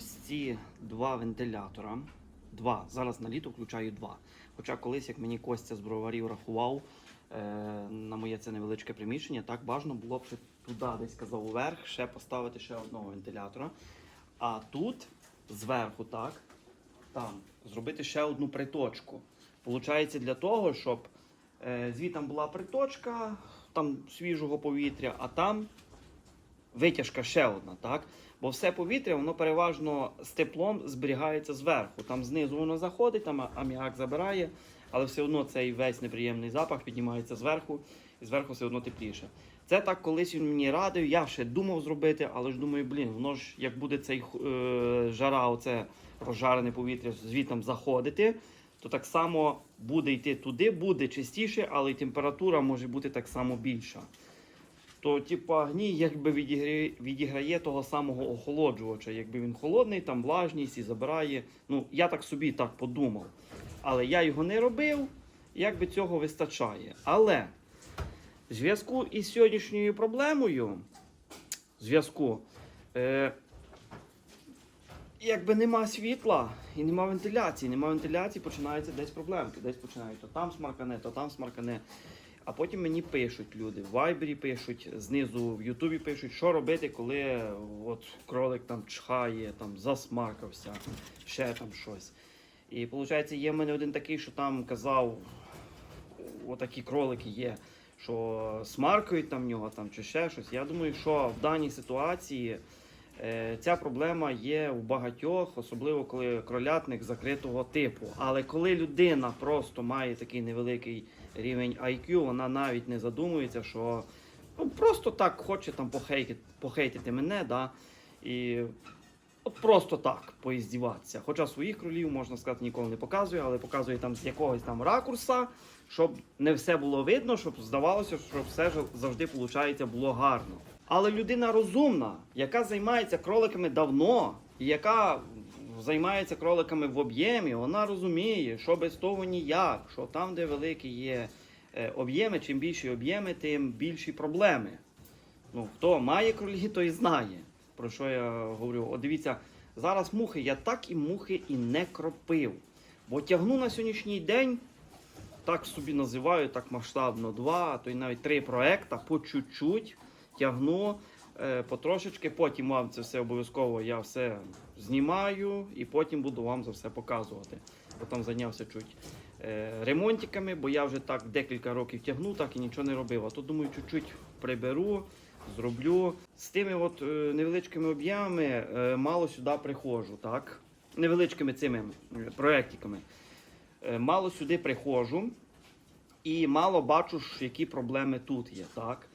ось ці два вентилятора. Два. Зараз на літо включаю два. Хоча колись, як мені Костя з броварів рахував е, на моє це невеличке приміщення, так бажано було б ще туди, десь казав, вверх, ще поставити ще одного вентилятора. А тут зверху, так, там, зробити ще одну приточку. Получається для того, щоб е, звітом була приточка, там свіжого повітря, а там витяжка ще одна, так? Бо все повітря, воно переважно з теплом зберігається зверху. Там знизу воно заходить, там аміак забирає, але все одно цей весь неприємний запах піднімається зверху, і зверху все одно тепліше. Це так колись він мені радив, я ще думав зробити, але ж думаю, блін, воно ж як буде цей е, жара, оце розжарене повітря звітом заходити, то так само буде йти туди, буде чистіше, але й температура може бути так само більша. То, типа, гній якби відіграє, відіграє того самого охолоджувача. Якби він холодний, там влажність і забирає. Ну, я так собі так подумав. Але я його не робив, якби цього вистачає. Але в зв'язку із сьогоднішньою проблемою, зв'язку, е, якби нема світла і нема вентиляції, нема вентиляції, починаються десь проблемки. Десь починають то там смаркане, то там смаркане. А потім мені пишуть люди, в Вайбері пишуть, знизу в Ютубі пишуть, що робити, коли от кролик там чхає, там засмаркався, ще там щось. І виходить, є в мене один такий, що там казав, отакі кролики є, що смаркають там нього там, чи ще щось. Я думаю, що в даній ситуації е, ця проблема є у багатьох, особливо коли кролятник закритого типу. Але коли людина просто має такий невеликий рівень IQ, вона навіть не задумується, що ну, просто так хоче там похейтити, похейтити мене, да, і от просто так поіздіватися. Хоча своїх кролів, можна сказати, ніколи не показує, але показує там з якогось там ракурса, щоб не все було видно, щоб здавалося, що все завжди виходить, було гарно. Але людина розумна, яка займається кроликами давно, і яка займається кроликами в об'ємі, вона розуміє, що без того ніяк, що там, де великі є е, об'єми, чим більші об'єми, тим більші проблеми. Ну, хто має кролі, той знає, про що я говорю. От дивіться, зараз мухи, я так і мухи і не кропив. Бо тягну на сьогоднішній день, так собі називаю, так масштабно, два, а то й навіть три проекта по чуть-чуть тягну потрошечки. Потім вам це все обов'язково я все знімаю і потім буду вам за все показувати. Бо там зайнявся чуть е, ремонтиками, бо я вже так декілька років тягну, так і нічого не робив. А то думаю, чуть-чуть приберу, зроблю. З тими от, е, невеличкими об'ємами е, мало сюди приходжу, так? Невеличкими цими е, проєктиками. Е, мало сюди приходжу і мало бачу, які проблеми тут є. так?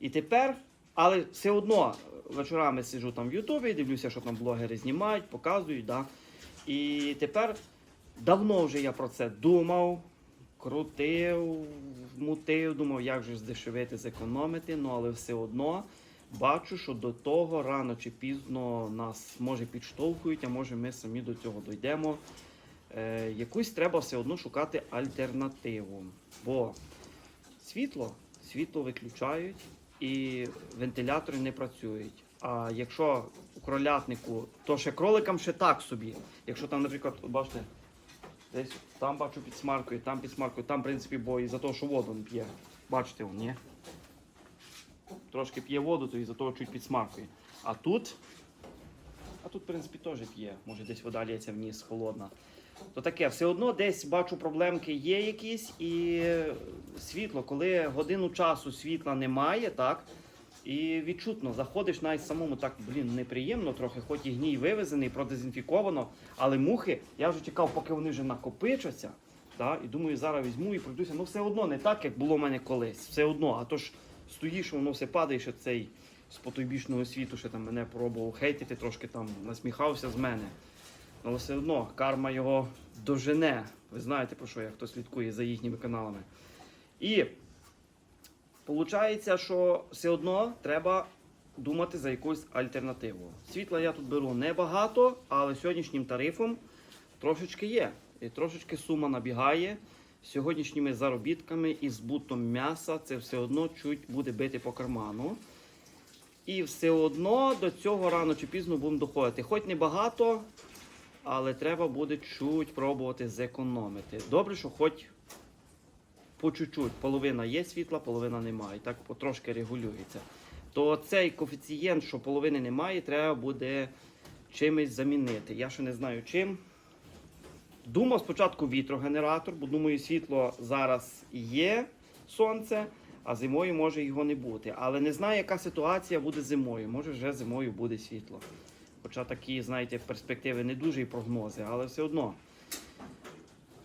І тепер, але все одно вечорами сиджу там в Ютубі, дивлюся, що там блогери знімають, показують. Да? І тепер давно вже я про це думав, крутив, мутив, думав, як же здешевити, зекономити, ну але все одно бачу, що до того рано чи пізно нас може підштовхують, а може ми самі до цього дійдемо. Е, якусь треба все одно шукати альтернативу. Бо світло, світло виключають і вентилятори не працюють. А якщо у кролятнику, то ще кроликам ще так собі. Якщо там, наприклад, бачите, десь там бачу підсмаркою, там підсмаркою, там, в принципі, бо і за того, що воду не п'є. Бачите, ні? Трошки п'є воду, то і за того чуть підсмаркує. А тут, а тут, в принципі, теж п'є. Може десь вода лється вниз холодна. То таке, все одно десь бачу проблемки є якісь, і світло, коли годину часу світла немає, так? І відчутно заходиш навіть самому так, блін, неприємно трохи, хоч і гній вивезений, продезінфіковано, але мухи, я вже чекав, поки вони вже накопичаться. Так? І думаю, зараз візьму і пройдуся. Ну все одно не так, як було в мене колись. Все одно. А то ж стоїш, воно все падає, що цей з потойбічного світу, що там мене пробував хейтити, трошки там насміхався з мене. Але все одно карма його дожене. Ви знаєте про що я, хто слідкує за їхніми каналами. І виходить, що все одно треба думати за якусь альтернативу. Світла я тут беру небагато, але сьогоднішнім тарифом трошечки є. І трошечки сума набігає. Сьогоднішніми заробітками і збутом м'яса це все одно чуть буде бити по карману. І все одно до цього рано чи пізно будемо доходити. Хоч не багато, але треба буде чуть пробувати зекономити. Добре, що хоч по чуть-чуть. Половина є світла, половина немає. Так потрошки регулюється. То цей коефіцієнт, що половини немає, треба буде чимось замінити. Я ще не знаю чим. Думав спочатку вітрогенератор, бо думаю, світло зараз є сонце, а зимою може його не бути. Але не знаю, яка ситуація буде зимою. Може, вже зимою буде світло. Хоча такі, знаєте, перспективи не дуже і прогнози, але все одно.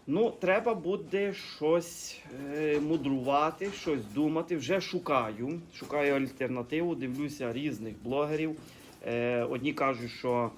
Ну, треба буде щось е, мудрувати, щось думати. Вже шукаю. Шукаю альтернативу, дивлюся різних блогерів. Е, одні кажуть, що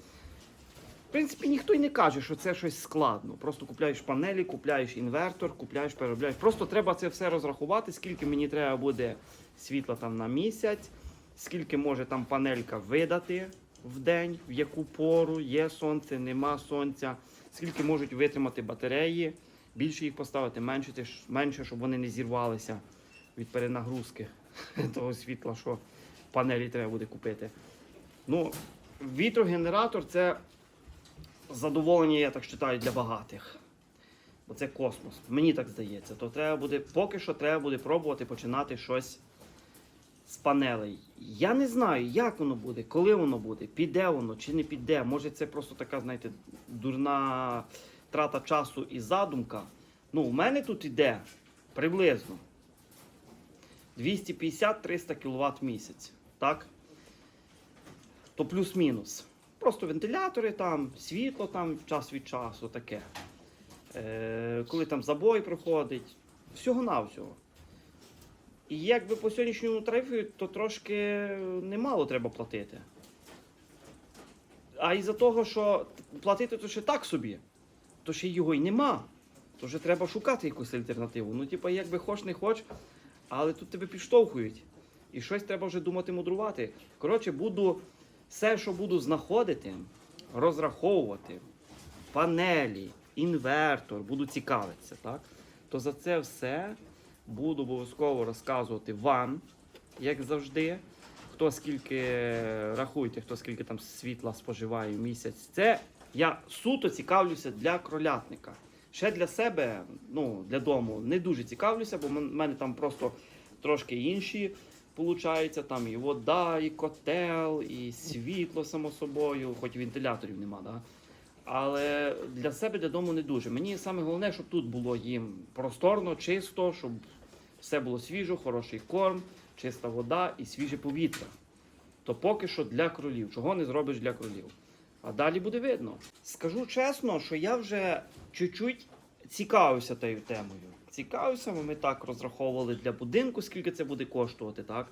в принципі ніхто й не каже, що це щось складно. Просто купляєш панелі, купляєш інвертор, купляєш, переробляєш. Просто треба це все розрахувати, скільки мені треба буде світла там на місяць, скільки може там панелька видати в день, в яку пору, є сонце, нема сонця, скільки можуть витримати батареї, більше їх поставити, менше, менше щоб вони не зірвалися від перенагрузки того світла, що панелі треба буде купити. Ну, вітрогенератор це задоволення, я так вважаю, для багатих. Бо це космос. Мені так здається. То треба буде, поки що треба буде пробувати починати щось з панелей. Я не знаю, як воно буде, коли воно буде, піде воно чи не піде. Може, це просто така, знаєте, дурна трата часу і задумка. Ну, у мене тут іде приблизно 250-300 кВт місяць. Так? То плюс-мінус. Просто вентилятори там, світло там час від часу таке. Е, коли там забой проходить, всього-навсього. І якби по сьогоднішньому тарифі, то трошки немало треба платити. А із-за того, що платити то ще так собі, то ще його й нема. То вже треба шукати якусь альтернативу. Ну, типа, якби хоч не хоч, але тут тебе підштовхують. І щось треба вже думати мудрувати. Коротше, буду все, що буду знаходити, розраховувати, панелі, інвертор, буду цікавитися, так? То за це все буду обов'язково розказувати вам, як завжди. Хто скільки рахуйте, хто скільки там світла споживає в місяць. Це я суто цікавлюся для кролятника. Ще для себе, ну, для дому, не дуже цікавлюся, бо в мене там просто трошки інші получається. Там і вода, і котел, і світло, само собою, хоч вентиляторів нема. Да? Але для себе, для не дуже. Мені саме головне, щоб тут було їм просторно, чисто, щоб все було свіжо, хороший корм, чиста вода і свіже повітря. То поки що для кролів. Чого не зробиш для кролів? А далі буде видно. Скажу чесно, що я вже чуть-чуть цікавився тією темою. Цікавився, ми так розраховували для будинку, скільки це буде коштувати. так?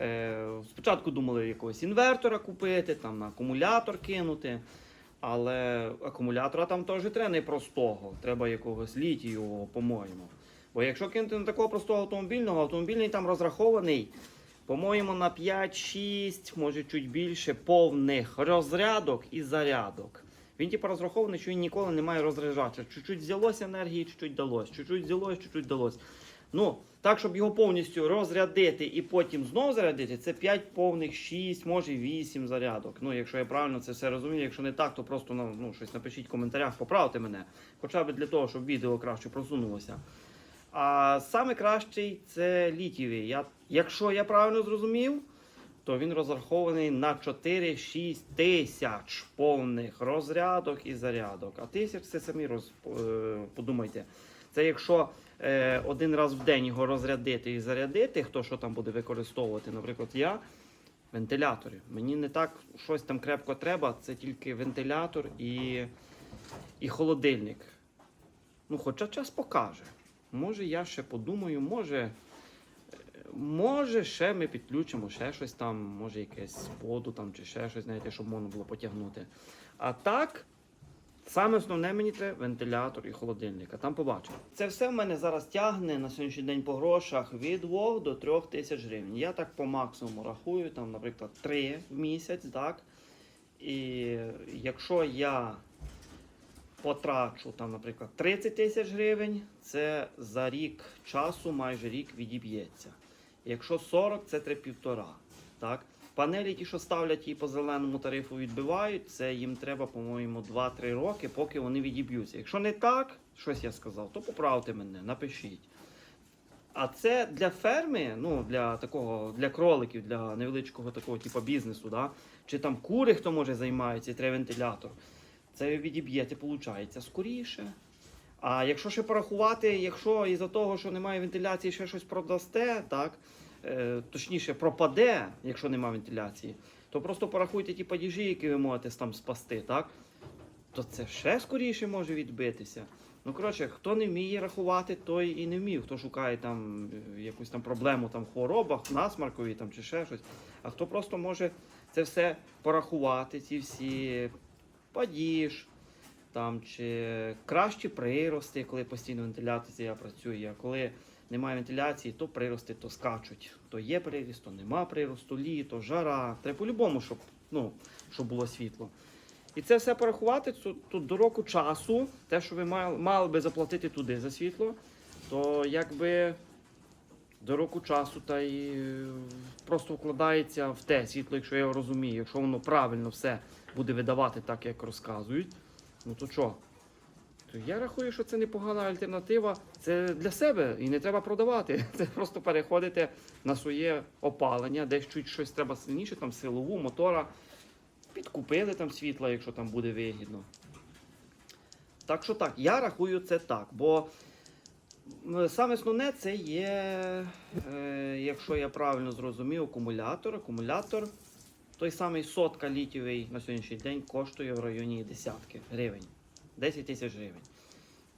Е, спочатку думали якогось інвертора купити, там на акумулятор кинути. Але акумулятора там теж треба не простого, треба якогось літієвого, по-моєму. Бо якщо кинути на такого простого автомобільного, автомобільний там розрахований, по-моєму, на 5-6, може чуть більше, повних розрядок і зарядок. Він типу розрахований, що він ніколи не має розряджатися. Чуть-чуть взялося енергії, чуть-чуть далось, чуть-чуть взялось, чуть-чуть далось. Ну, так, щоб його повністю розрядити і потім знову зарядити, це 5 повних, 6, може 8 зарядок. Ну, якщо я правильно це все розумію, якщо не так, то просто ну, щось напишіть в коментарях, поправте мене. Хоча б для того, щоб відео краще просунулося. А саме кращий це літієвий. Я, якщо я правильно зрозумів, то він розрахований на 4-6 тисяч повних розрядок і зарядок. А тисяч це самі роз, е, подумайте. Це якщо один раз в день його розрядити і зарядити, хто що там буде використовувати, наприклад, я. Вентилятори. Мені не так щось там крепко треба, це тільки вентилятор і, і холодильник. Ну, хоча час покаже. Може, я ще подумаю, може, е, може, ще ми підключимо ще щось там, може, якесь воду там чи ще щось, знаєте, щоб можна було потягнути. А так, саме основне мені треба вентилятор і холодильник, а там побачимо. Це все в мене зараз тягне на сьогоднішній день по грошах від 2 до 3 тисяч гривень. Я так по максимуму рахую, там, наприклад, 3 в місяць, так? І якщо я потрачу там, наприклад, 30 тисяч гривень, це за рік часу, майже рік відіб'ється. Якщо 40, це 3,5. Так? Панелі, ті, що ставлять і по зеленому тарифу відбивають, це їм треба, по-моєму, 2-3 роки, поки вони відіб'ються. Якщо не так, щось я сказав, то поправте мене, напишіть. А це для ферми, ну для такого, для кроликів, для невеличкого такого типу бізнесу, да? чи там кури, хто може займається, і треба вентилятор. Це відіб'єте, виходить, скоріше. А якщо ще порахувати, якщо із-за того, що немає вентиляції, ще щось продасте, так, точніше пропаде, якщо немає вентиляції, то просто порахуйте ті падіжі, які ви можете там спасти, так, то це ще скоріше може відбитися. Ну, коротше, хто не вміє рахувати, той і не вмів. Хто шукає там е, якусь там проблему там, в хворобах, насмаркові там, чи ще щось. А хто просто може це все порахувати, ці всі падіж, там, чи кращі прирости, коли постійно вентиляція працює, коли немає вентиляції, то прирости то скачуть. То є приріст, то нема приросту, літо, жара. Треба по-любому, щоб, ну, щоб було світло. І це все порахувати тут, до року часу, те, що ви мали, мали би заплатити туди за світло, то якби до року часу та й е, просто вкладається в те світло, якщо я його розумію, якщо воно правильно все буде видавати так, як розказують, ну то що? То я рахую, що це непогана альтернатива. Це для себе і не треба продавати. Це просто переходите на своє опалення, десь чуть щось треба сильніше, там силову, мотора. Підкупили там світла, якщо там буде вигідно. Так що так, я рахую це так, бо саме основне це є, е, якщо я правильно зрозумів, акумулятор. Акумулятор, той самий сотка літівий на сьогоднішній день коштує в районі десятки гривень. 10 тисяч гривень.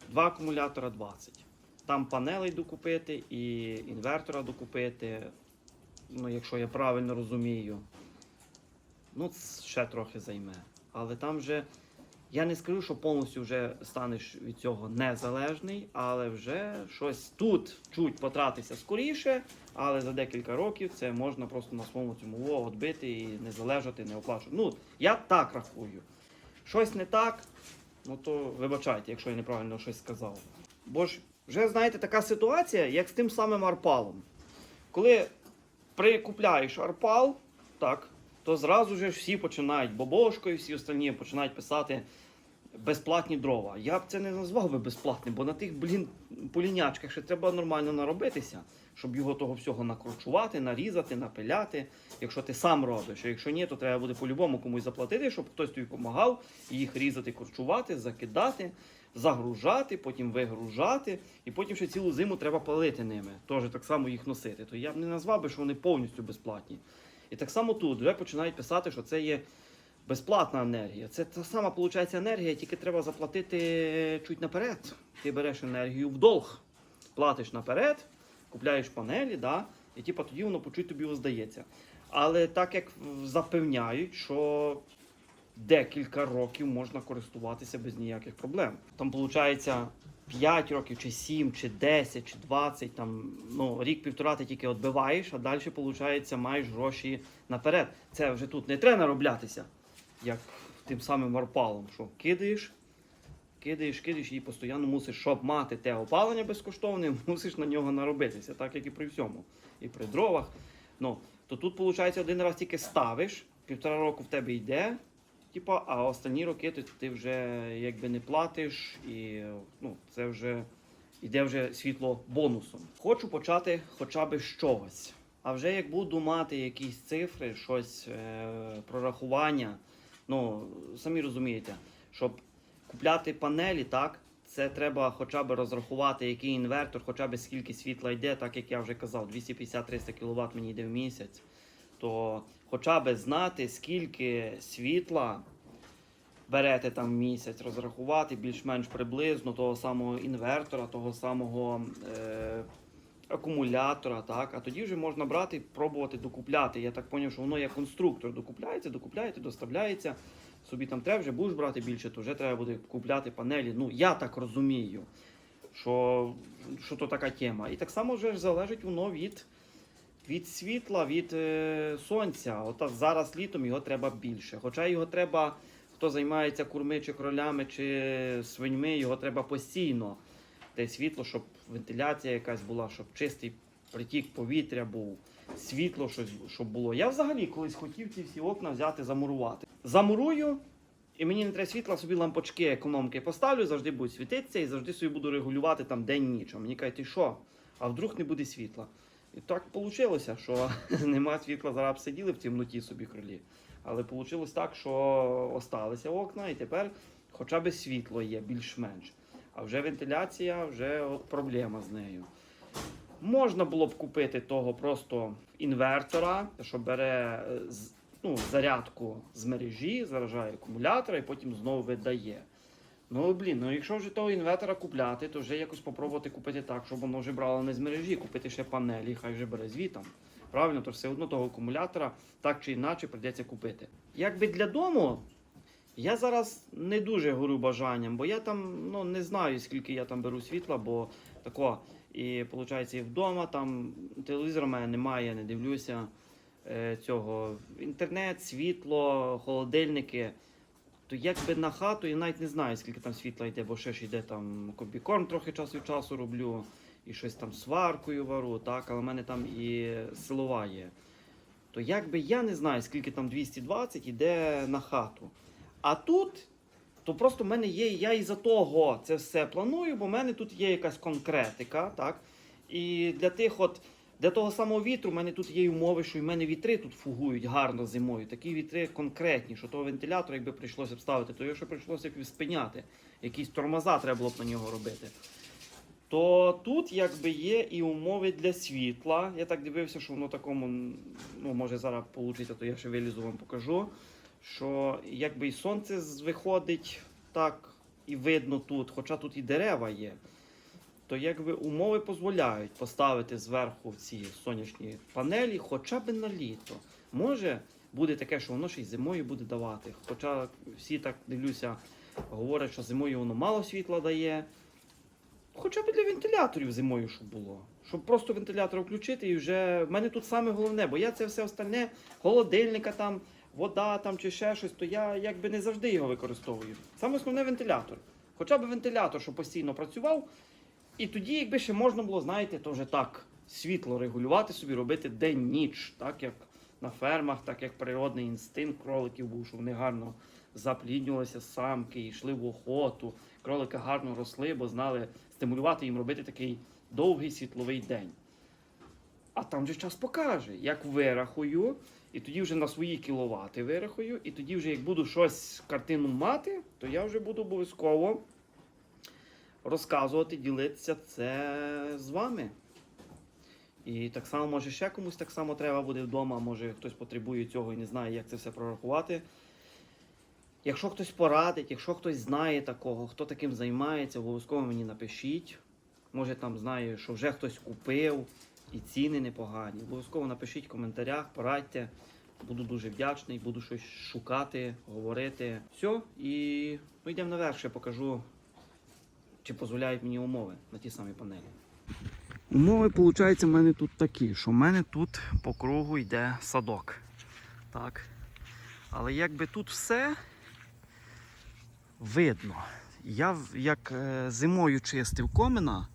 Два акумулятора 20. Там панелей докупити і інвертора докупити. Ну, якщо я правильно розумію. Ну, ще трохи займе. Але там вже. Я не скажу, що повністю вже станеш від цього незалежний, але вже щось тут чуть потратися скоріше, але за декілька років це можна просто на своєму цьому відбити і не залежати, не оплачувати. Ну, я так рахую. Щось не так, ну то вибачайте, якщо я неправильно щось сказав. Бо ж вже знаєте, така ситуація, як з тим самим арпалом. Коли прикупляєш арпал, так, то зразу ж всі починають бобошкою, всі остальні починають писати безплатні дрова. Я б це не назвав би безплатним, бо на тих, блін, полінячках ще треба нормально наробитися, щоб його того всього накручувати, нарізати, напиляти. Якщо ти сам робиш, а якщо ні, то треба буде по-любому комусь заплатити, щоб хтось тобі допомагав їх різати, корчувати, закидати, загружати, потім вигружати, і потім ще цілу зиму треба палити ними. Теж так само їх носити. То я б не назвав би, що вони повністю безплатні. І так само тут вже починають писати, що це є безплатна енергія. Це та сама виходить енергія, тільки треба заплатити чуть наперед. Ти береш енергію в долг, платиш наперед, купляєш панелі, да, і типу, тоді воно по чуть тобі здається. Але так як запевняють, що декілька років можна користуватися без ніяких проблем. Там виходить 5 років, чи 7, чи 10, чи 20, там, ну, рік-півтора ти тільки відбиваєш, а далі, виходить, маєш гроші наперед. Це вже тут не треба нароблятися, як тим самим варпалом, що кидаєш, кидаєш, кидаєш і постійно мусиш, щоб мати те опалення безкоштовне, мусиш на нього наробитися, так як і при всьому. І при дровах. Ну, то тут, виходить, один раз тільки ставиш, півтора року в тебе йде, Типа, а останні роки ти, ти вже якби не платиш, і ну, це вже йде вже світло бонусом. Хочу почати хоча б з чогось. А вже як буду мати якісь цифри, щось е, прорахування, ну самі розумієте, щоб купляти панелі, так, це треба хоча б розрахувати, який інвертор, хоча б скільки світла йде, так як я вже казав, 250-300 кВт мені йде в місяць то хоча б знати, скільки світла берете там в місяць, розрахувати більш-менш приблизно того самого інвертора, того самого е, акумулятора, так? а тоді вже можна брати пробувати докупляти. Я так зрозумів, що воно як конструктор докупляється, докупляється, доставляється. Собі там треба вже будеш брати більше, то вже треба буде купляти панелі. Ну, я так розумію, що, що то така тема. І так само вже залежить воно від від світла, від е, сонця. От зараз літом його треба більше. Хоча його треба, хто займається курми чи кролями чи свиньми, його треба постійно. Те світло, щоб вентиляція якась була, щоб чистий притік повітря був, світло, щось, щоб було. Я взагалі колись хотів ці всі окна взяти, замурувати. Замурую, і мені не треба світла, собі лампочки, економки поставлю, завжди будуть світитися і завжди собі буду регулювати там день-ніч. А мені кажуть, ти що? А вдруг не буде світла? І так вийшло, що нема світла, зараз сиділи в темноті собі крилі. Але вийшло так, що осталися окна, і тепер хоча б світло є більш-менш. А вже вентиляція, вже от проблема з нею. Можна було б купити того просто інвертора, що бере е, ну, зарядку з мережі, заражає акумулятора і потім знову видає. Ну, блін, ну якщо вже того інвертора купляти, то вже якось спробувати купити так, щоб воно вже брало не з мережі, купити ще панелі, хай вже бере звітом. Правильно, то все одно того акумулятора так чи інакше прийдеться купити. Якби для дому, я зараз не дуже горю бажанням, бо я там ну, не знаю, скільки я там беру світла, бо тако. І виходить, і вдома там телевізора в мене немає, я не дивлюся е, цього. Інтернет, світло, холодильники. То якби на хату я навіть не знаю, скільки там світла йде, бо ще ж йде там комбікорм трохи час від часу роблю, і щось там сваркою вару, так, але в мене там і силова є. То якби я не знаю, скільки там 220 йде на хату. А тут, то просто в мене є, я із-за того це все планую, бо в мене тут є якась конкретика, так? І для тих от. Для того самого вітру в мене тут є умови, що в мене вітри тут фугують гарно зимою. Такі вітри конкретні, що того вентилятора, якби прийшлося б ставити, то його ще прийшлося б спиняти. Якісь тормоза треба було б на нього робити. То тут якби є і умови для світла. Я так дивився, що воно такому, ну може зараз вийде, то я ще вилізу вам покажу. Що якби і сонце виходить так і видно тут, хоча тут і дерева є то якби умови дозволяють поставити зверху ці сонячні панелі хоча б на літо. Може буде таке, що воно ще й зимою буде давати. Хоча всі так дивлюся, говорять, що зимою воно мало світла дає. Хоча б для вентиляторів зимою, щоб було. Щоб просто вентилятор включити і вже. В мене тут саме головне, бо я це все остальне, холодильника там, вода там чи ще щось, то я якби не завжди його використовую. Саме основне вентилятор. Хоча б вентилятор, щоб постійно працював, і тоді, якби ще можна було, знаєте, то вже так світло регулювати собі, робити день-ніч, так як на фермах, так як природний інстинкт кроликів був, що вони гарно запліднювалися самки, йшли в охоту. Кролики гарно росли, бо знали стимулювати їм робити такий довгий світловий день. А там же час покаже, як вирахую, і тоді вже на свої кіловати вирахую, і тоді вже як буду щось картину мати, то я вже буду обов'язково розказувати, ділитися це з вами. І так само, може, ще комусь так само треба буде вдома, може хтось потребує цього і не знає, як це все прорахувати. Якщо хтось порадить, якщо хтось знає такого, хто таким займається, обов'язково мені напишіть. Може там знає, що вже хтось купив і ціни непогані. Обов'язково напишіть в коментарях, порадьте. Буду дуже вдячний, буду щось шукати, говорити. Все, і ну, йдемо наверх, ще покажу, чи дозволяють мені умови на ті самі панелі. Умови, виходить, в мене тут такі, що в мене тут по кругу йде садок. Так. Але якби тут все видно. Я як е, зимою чистив комина,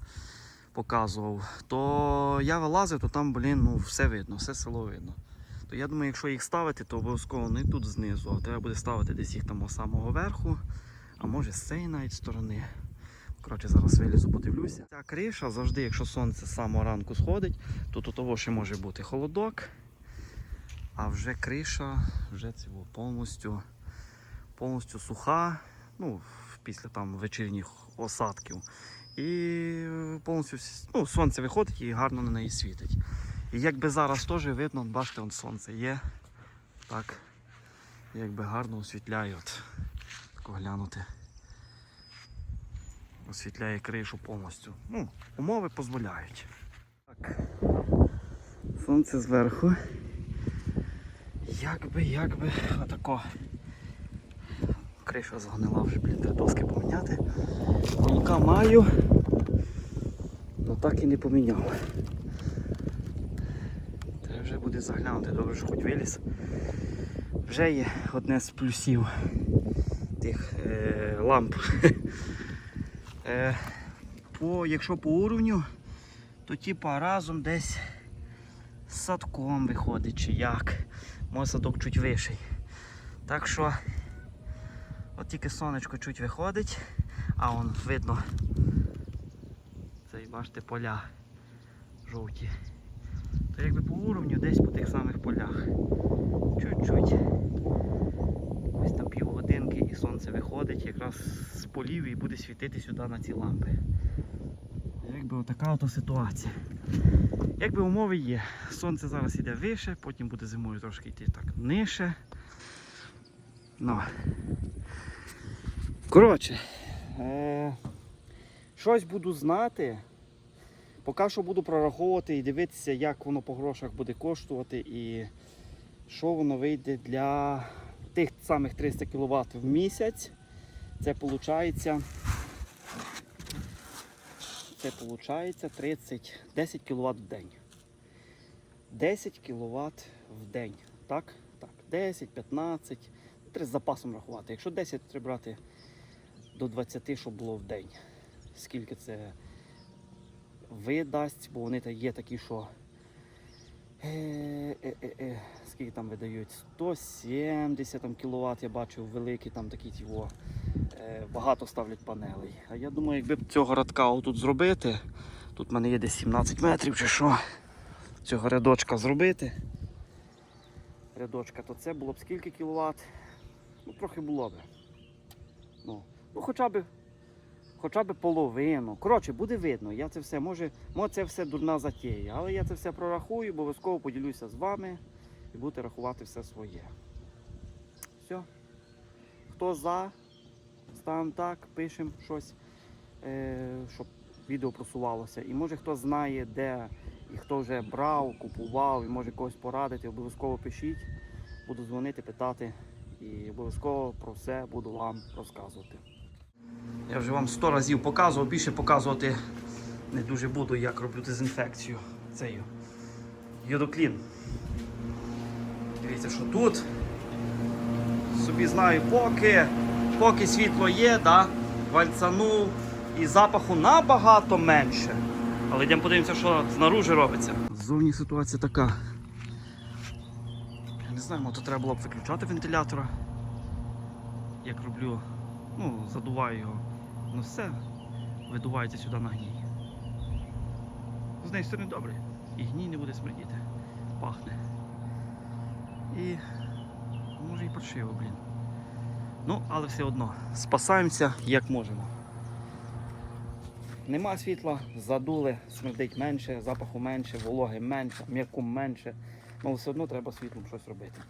показував, то я вилазив, то там, блін, ну все видно, все село видно. То я думаю, якщо їх ставити, то обов'язково не тут знизу, а треба буде ставити десь їх там самого верху, а може з цієї навіть сторони. Коротше, зараз вилізу, подивлюся. Ця криша завжди, якщо сонце з самого ранку сходить, то до того ще може бути холодок. А вже криша, вже цього повністю, повністю суха, ну, після там вечірніх осадків. І повністю ну, сонце виходить і гарно на неї світить. І якби зараз теж видно, бачите, вон сонце є. Так, якби гарно освітляє. От, тако глянути. Освітляє кришу повністю. Ну, умови дозволяють. Так. Сонце зверху. Якби, якби, отако. Криша згнила вже, блін, треба доски поміняти. Лука маю, але так і не поміняв. Треба вже буде заглянути, добре, що хоч виліз. Вже є одне з плюсів тих е, ламп. е, по, якщо по уровню, то типа разом десь з садком виходить, чи як. Мой садок чуть вищий. Так що, от тільки сонечко чуть виходить, а он видно. Це бачите поля жовті. То якби по уровню десь по тих самих полях. Чуть-чуть. Ось там півгодинки і сонце виходить якраз з полів і буде світити сюди на ці лампи. Якби отака ото ситуація. Якби умови є. Сонце зараз йде вище, потім буде зимою трошки йти так нижче. Ну. Коротше, е- щось буду знати. Поки що буду прораховувати і дивитися, як воно по грошах буде коштувати і що воно вийде для тих самих 300 кВт в місяць. Це виходить. Це виходить 30, 10 кВт в день. 10 кВт в день. Так? Так. 10, 15. Треба з запасом рахувати. Якщо 10, треба брати до 20, щоб було в день. Скільки це видасть, бо вони є такі, що. Е, е, е, е, скільки там видають? 170 там, кВт, я бачив великі там такі його. Е, багато ставлять панелей. А я думаю, якби цього радка отут зробити, тут в мене є десь 17 метрів чи що, цього рядочка зробити. Рядочка, то це було б скільки кіловат? Ну, трохи було б. Ну, ну хоча б, хоча б половину. Коротше, буде видно. Я це все, може, може це все дурна затея, але я це все прорахую, обов'язково поділюся з вами і будете рахувати все своє. Все. Хто за? Ставимо так, пишемо щось, е, щоб відео просувалося. І може хто знає, де і хто вже брав, купував, і може когось порадити, обов'язково пишіть. Буду дзвонити, питати і обов'язково про все буду вам розказувати. Я вже вам сто разів показував, більше показувати не дуже буду, як роблю дезінфекцію цею. Йодоклін. Дивіться, що тут. Собі знаю, поки поки світло є, да, вальцанув і запаху набагато менше. Але йдемо подивимося, що знаружи робиться. Ззовні ситуація така. Я не знаю, може треба було б виключати вентилятора. Як роблю, ну, задуваю його. Ну все, видувається сюди на гній. З неї сторони добре. І гній не буде смердіти. Пахне. І може і паршиво, блін. Ну, але все одно спасаємося як можемо. Нема світла, задули, смердить менше, запаху менше, вологи менше, м'яку менше. Ну все одно треба світлом щось робити.